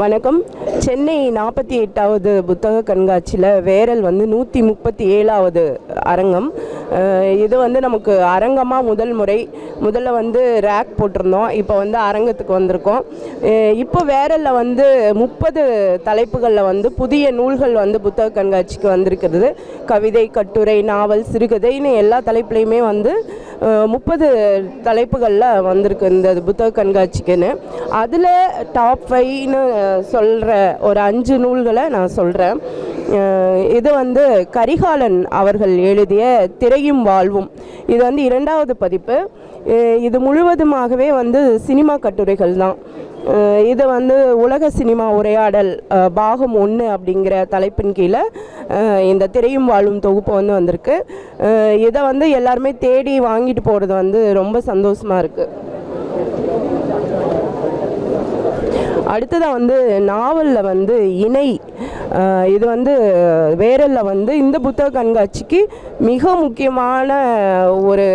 வணக்கம். சென்னை நாற்பத்தி எட்டாவது புத்தக கண்காட்சியில் வேரல் வந்து நூற்றி முப்பத்தி ஏழாவது அரங்கம். இது வந்து நமக்கு அரங்கமாக முதல் முறை. முதல்ல வந்து ரேக் போட்டிருந்தோம். இப்போ வந்து அரங்கத்துக்கு வந்திருக்கோம். இப்போ வேரலில் வந்து முப்பது தலைப்புகளில் வந்து புதிய நூல்கள் வந்து புத்தக கண்காட்சிக்கு வந்திருக்கிறது. கவிதை கட்டுரை நாவல் சிறுகதைன்னு எல்லா தலைப்புலையுமே வந்து முப்பது தலைப்புகளில் வந்திருக்கு இந்த புத்தக கண்காட்சிக்குன்னு. அதில் டாப் ஃபைவ்னு சொல்கிற ஒரு அஞ்சு நூல்களை நான் சொல்கிறேன் இது வந்து கரிகாலன் அவர்கள் எழுதிய திரையும் வாழ்வும். இது வந்து இரண்டாவது பதிப்பு. இது முழுவதுமாகவே வந்து சினிமா கட்டுரைகள் தான். இது வந்து உலக சினிமா உரையாடல் பாகம் ஒன்று அப்படிங்கிற தலைப்பின் கீழே இந்த திரையும் வாழும் தொகுப்பு வந்து வந்திருக்கு. இதை வந்து எல்லாருமே தேடி வாங்கிட்டு போகிறது வந்து ரொம்ப சந்தோஷமாக இருக்குது அடுத்ததாக வந்து நாவலில் வந்து இணை இது வந்து வேரலில் வந்து இந்த புத்தக கண்காட்சிக்கு மிக முக்கியமான ஒரு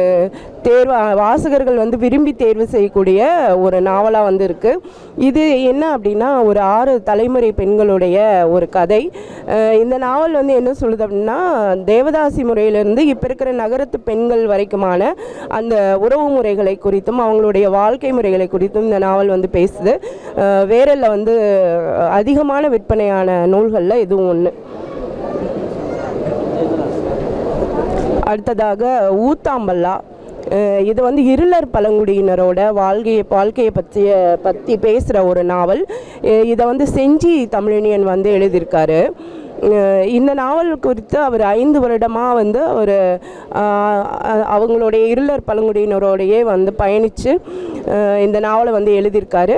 தேர்வு வாசகர்கள் வந்து விரும்பி தேர்வு செய்யக்கூடிய ஒரு நாவலாக வந்து இருக்குது இது என்ன அப்படின்னா ஒரு ஆறு தலைமுறை பெண்களுடைய ஒரு கதை. இந்த நாவல் வந்து என்ன சொல்லுது அப்படின்னா தேவதாசி முறையிலிருந்து இப்போ இருக்கிற நகரத்து பெண்கள் வரைக்குமான அந்த உறவு முறைகளை குறித்தும் அவங்களுடைய வாழ்க்கை முறைகளை குறித்தும் இந்த நாவல் வந்து பேசுது. அஹ் வந்து அதிகமான விற்பனையான நூல்களில் இதுவும் ஒன்று அடுத்ததாக ஊத்தாம்பல்லா. இது வந்து இருளர் பழங்குடியினரோட வாழ்க்கையை வாழ்க்கையை பற்றிய பற்றி பேசுகிற ஒரு நாவல். இதை வந்து செஞ்சி தமிழினியன் வந்து எழுதியிருக்காரு. இந்த நாவல் குறித்து அவர் ஐந்து வருடமாக வந்து அவர் அவங்களுடைய இருளர் பழங்குடியினரோடையே வந்து பயணித்து இந்த நாவலை வந்து எழுதியிருக்காரு.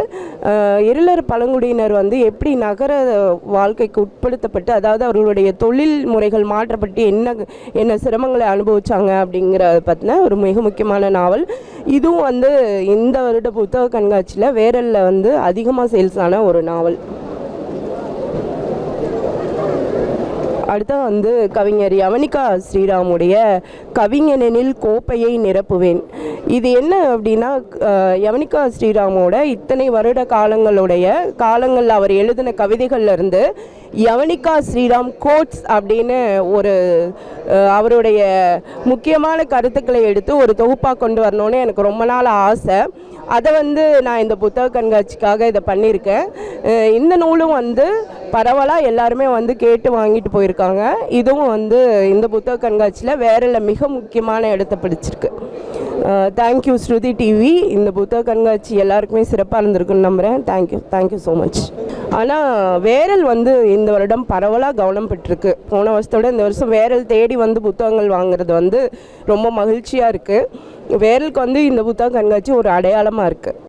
இருளர் பழங்குடியினர் வந்து எப்படி நகர வாழ்க்கைக்கு உட்படுத்தப்பட்டு அதாவது அவர்களுடைய தொழில் முறைகள் மாற்றப்பட்டு என்ன என்ன சிரமங்களை அனுபவித்தாங்க அப்படிங்கிறத பற்றின ஒரு மிக முக்கியமான நாவல். இதுவும் வந்து இந்த வருட புத்தக கண்காட்சியில் வேரலில் வந்து அதிகமாக சேல்ஸ் ஆன ஒரு நாவல். அடுத்தது வந்து கவிஞர் யவனிகா ஸ்ரீராமுடைய கவிஞனெனில் கோப்பையை நிரப்புவேன். இது என்ன அப்படின்னா யவனிகா ஸ்ரீராமோட இத்தனை வருட காலங்களுடைய காலங்களில் அவர் எழுதின கவிதைகள்லேருந்து யவனிகா ஸ்ரீராம் கோட்ஸ் அப்படின்னு ஒரு அவருடைய முக்கியமான கருத்துக்களை எடுத்து ஒரு தொகுப்பாக கொண்டு வரணும்னு எனக்கு ரொம்ப நாள் ஆசை. அதை வந்து நான் இந்த புத்தக கண்காட்சிக்காக இதை பண்ணியிருக்கேன் இந்த நூலும் வந்து பரவலாக எல்லாருமே வந்து கேட்டு வாங்கிட்டு போயிருக்காங்க. இதுவும் வந்து இந்த புத்தக கண்காட்சியில் வேறில் மிக முக்கியமான இடத்த பிடிச்சிருக்கு. தேங்க்யூ ஸ்ருதி டிவி இந்த புத்தக கண்காட்சி எல்லாருக்குமே சிறப்பாக இருந்திருக்குன்னு நம்புகிறேன் தேங்க்யூ தேங்க்யூ ஸோ மச் ஆனால் வேரல் வந்து இந்த வருடம் பரவலாக கவனம் பெற்றிருக்கு. போன வருஷத்தோட இந்த வருஷம் வேரல் தேடி வந்து புத்தகங்கள் வாங்குறது வந்து ரொம்ப மகிழ்ச்சியாக இருக்குது வேரலுக்கு வந்து இந்த புத்தக கண்காட்சி ஒரு அடையாளமாக இருக்குது